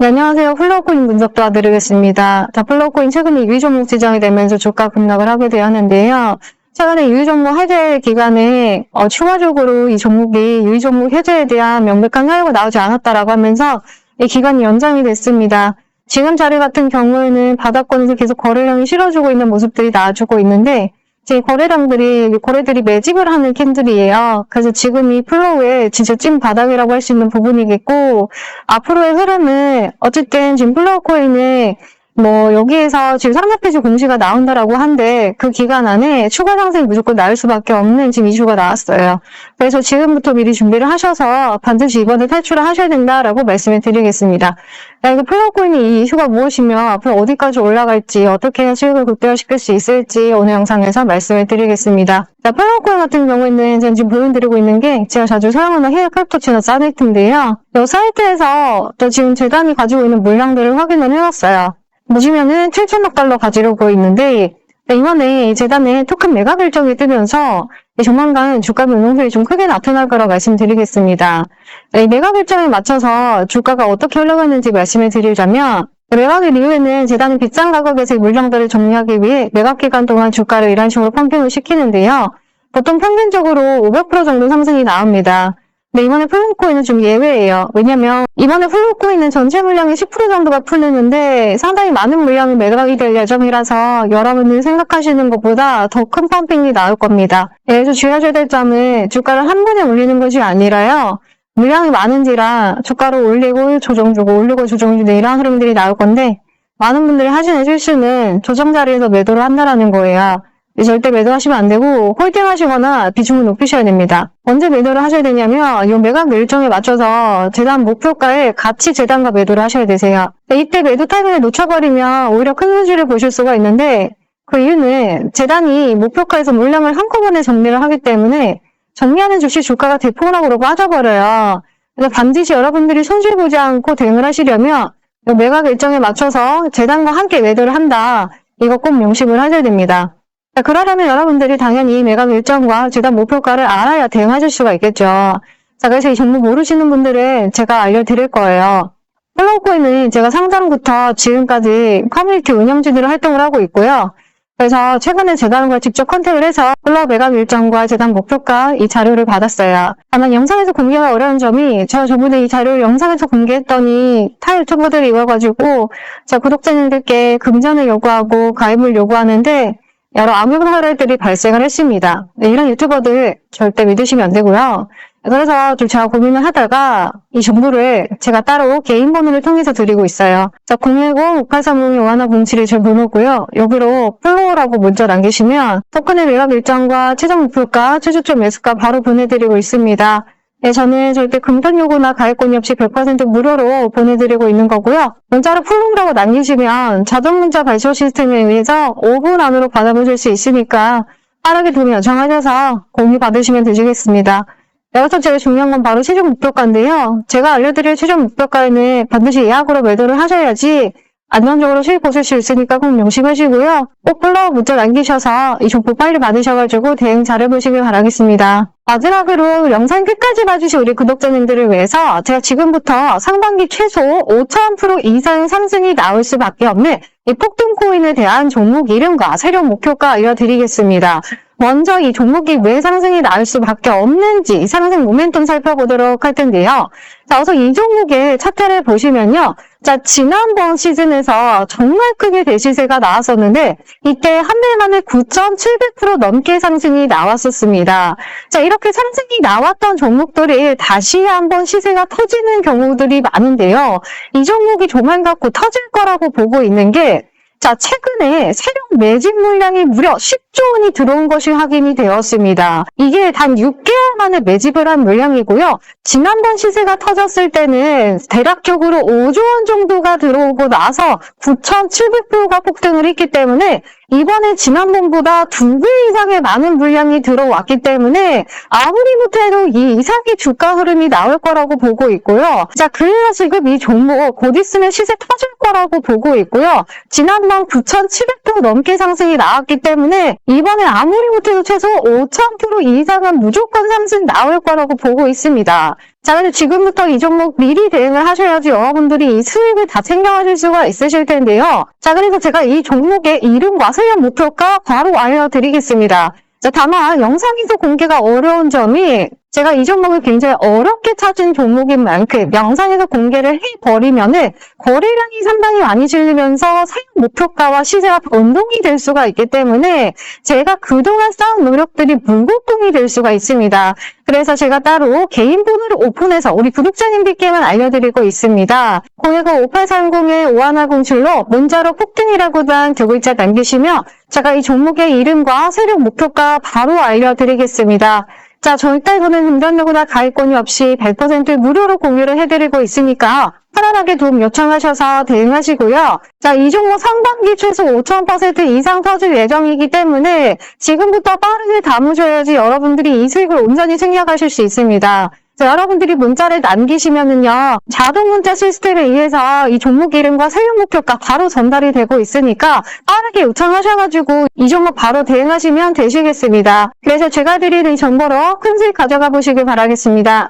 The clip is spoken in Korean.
네, 안녕하세요. 플로우코인 분석 도와드리겠습니다. 자, 플로우코인 최근에 유의 종목 지정이 되면서 주가 급락을 하게 되었는데요. 최근에 유의 종목 해제 기간에 어, 추가적으로 이 종목이 유의 종목 해제에 대한 명백한 사유가 나오지 않았다라고 하면서 이 기간이 연장이 됐습니다. 지금 자리 같은 경우에는 바닥권에서 계속 거래량이 실어주고 있는 모습들이 나와주고 있는데 제 거래량들이 거래들이 매집을 하는 캔들이에요. 그래서 지금 이 플로우의 진짜 찐 바닥이라고 할 수 있는 부분이겠고 앞으로의 흐름은 어쨌든 지금 플로우 코인은 뭐 여기에서 지금 상장폐지 공시가 나온다라고 한데 그 기간 안에 추가 상승이 무조건 나올 수밖에 없는 지금 이슈가 나왔어요. 그래서 지금부터 미리 준비를 하셔서 반드시 이번에 탈출을 하셔야 된다라고 말씀을 드리겠습니다. 야, 이거 플로우코인이 이 이슈가 무엇이며 앞으로 어디까지 올라갈지 어떻게 수익을 극대화시킬 수 있을지 오늘 영상에서 말씀을 드리겠습니다. 자, 플로우코인 같은 경우에는 제가 지금 보여드리고 있는 게 제가 자주 사용하는 해외 크립토치나 사이트인데요. 이 사이트에서 또 지금 재단이 가지고 있는 물량들을 확인을 해봤어요. 보시면은 7천억 달러 가지려고 있는데 네, 이번에 재단에 토큰 매각 결정이 뜨면서 조만간 주가 변동성이 좀 크게 나타날 거라고 말씀드리겠습니다. 네, 매각 결정에 맞춰서 주가가 어떻게 흘러가는지 말씀을 드리자면 매각일 이후에는 재단은 비싼 가격에서 물량들을 정리하기 위해 매각 기간 동안 주가를 이런 식으로 펌핑을 시키는데요. 보통 평균적으로 500% 정도 상승이 나옵니다. 네, 이번에 플루코인은 좀 예외예요. 왜냐면 이번에 플루코인은 전체 물량의 10% 정도가 풀리는데 상당히 많은 물량이 매각이 될 예정이라서 여러분이 생각하시는 것보다 더 큰 펌핑이 나올 겁니다. 예를 주의하셔야 될 점은 주가를 한 번에 올리는 것이 아니라요. 물량이 많은지라 주가를 올리고 조정 주고 올리고 조정 주고 이런 흐름들이 나올 건데 많은 분들이 하시는 실수는 조정 자리에서 매도를 한다라는 거예요. 절대 매도하시면 안 되고 홀딩 하시거나 비중을 높이셔야 됩니다. 언제 매도를 하셔야 되냐면 이 매각 일정에 맞춰서 재단 목표가에 같이 재단과 매도를 하셔야 되세요. 이때 매도 타이밍을 놓쳐버리면 오히려 큰 손실을 보실 수가 있는데 그 이유는 재단이 목표가에서 물량을 한꺼번에 정리를 하기 때문에 정리하는 즉시 주가가 대폭락으로 빠져버려요. 그래서 반드시 여러분들이 손실 보지 않고 대응을 하시려면 이 매각 일정에 맞춰서 재단과 함께 매도를 한다. 이거 꼭 명심을 하셔야 됩니다. 자, 그러려면 여러분들이 당연히 매각 일정과 재단 목표가를 알아야 대응하실 수가 있겠죠. 자, 그래서 이 정보 모르시는 분들은 제가 알려드릴 거예요. 플로우코인은 제가 상장부터 지금까지 커뮤니티 운영진으로 활동을 하고 있고요. 그래서 최근에 재단과 직접 컨택을 해서 플로우 매각 일정과 재단 목표가 이 자료를 받았어요. 다만 영상에서 공개가 어려운 점이 제가 저번에 이 자료를 영상에서 공개했더니 타 유튜버들이 이와가지고 제 구독자님들께 금전을 요구하고 가입을 요구하는데 여러 암흑 사례들이 발생을 했습니다. 네, 이런 유튜버들 절대 믿으시면 안 되고요. 그래서 좀 제가 고민을 하다가 이 정보를 제가 따로 개인 번호를 통해서 드리고 있어요. 자, 010-5830-5107이 제 번호고요. 여기로 플로어라고 문자 남기시면 토큰의 매각 일정과 최종 목표가, 최저점 매수가 바로 보내드리고 있습니다. 네, 저는 절대 금전 요구나 가입권이 없이 100% 무료로 보내드리고 있는 거고요. 문자로 풀룸이라고 남기시면 자동 문자 발송 시스템에 의해서 5분 안으로 받아보실 수 있으니까 빠르게 동의 요청하셔서 공유 받으시면 되시겠습니다. 여기서 제일 중요한 건 바로 최종 목표가인데요. 제가 알려드릴 최종 목표가에는 반드시 예약으로 매도를 하셔야지 안정적으로 수익 보실 수 있으니까 꼭 명심하시고요. 꼭 플로우 문자 남기셔서 이 정보 빨리 받으셔가지고 대응 잘해보시길 바라겠습니다. 마지막으로 영상 끝까지 봐주신 우리 구독자님들을 위해서 제가 지금부터 상반기 최소 5,000% 이상 상승이 나올 수밖에 없는 이 폭등코인에 대한 종목 이름과 세력 목표가 알려드리겠습니다. 먼저 이 종목이 왜 상승이 나올 수밖에 없는지 상승 모멘텀 살펴보도록 할 텐데요. 자, 우선 이 종목의 차트를 보시면요. 자, 지난번 시즌에서 정말 크게 대시세가 나왔었는데 이때 한 달 만에 9,700% 넘게 상승이 나왔었습니다. 자, 이렇게 상승이 나왔던 종목들이 다시 한번 시세가 터지는 경우들이 많은데요. 이 종목이 조만간 곧 터질 거라고 보고 있는 게 자, 최근에 세력 매집 물량이 무려 10조 원이 들어온 것이 확인이 되었습니다. 이게 단 6개월 만에 매집을 한 물량이고요. 지난번 시세가 터졌을 때는 대략적으로 5조 원 정도가 들어오고 나서 9,700%가 폭등을 했기 때문에 이번에 지난번보다 두 배 이상의 많은 물량이 들어왔기 때문에 아무리 못해도 이 이상의 주가 흐름이 나올 거라고 보고 있고요. 자, 그래서 지금 이 종목 곧 있으면 시세 터질 거라고 보고 있고요. 지난번 9,700표 넘게 상승이 나왔기 때문에 이번에 아무리 못해도 최소 5,000% 이상은 무조건 상승 나올 거라고 보고 있습니다. 자, 근데 지금부터 이 종목 미리 대응을 하셔야지 여러분들이 이 수익을 다 챙겨가실 수가 있으실 텐데요. 자, 그래서 제가 이 종목의 이름과 수익 목표가 바로 알려드리겠습니다. 자, 다만 영상에서 공개가 어려운 점이 제가 이 종목을 굉장히 어렵게 찾은 종목인 만큼 영상에서 공개를 해버리면은 거래량이 상당히 많이 실리면서 사용 목표가와 시세가 변동이 될 수가 있기 때문에 제가 그동안 쌓은 노력들이 물고통이 될 수가 있습니다. 그래서 제가 따로 개인 번호를 오픈해서 우리 구독자님들께만 알려드리고 있습니다. 010-5830-5107로 문자로 폭등이라고 단두 글자 남기시면 제가 이 종목의 이름과 세력 목표가 바로 알려드리겠습니다. 자, 절대 이거는 금전누구나 가입권이 없이 100% 무료로 공유를 해드리고 있으니까 편안하게 도움 요청하셔서 대응하시고요. 자, 이 종목 상반기 최소 5,000% 이상 터질 예정이기 때문에 지금부터 빠르게 담으셔야지 여러분들이 이 수익을 온전히 챙겨가실 수 있습니다. 자, 여러분들이 문자를 남기시면은요, 자동 문자 시스템에 의해서 이 종목 이름과 사용 목표가 바로 전달이 되고 있으니까 빠르게 요청하셔가지고 이 종목 바로 대응하시면 되시겠습니다. 그래서 제가 드리는 이 정보로 큰 수익 가져가 보시길 바라겠습니다.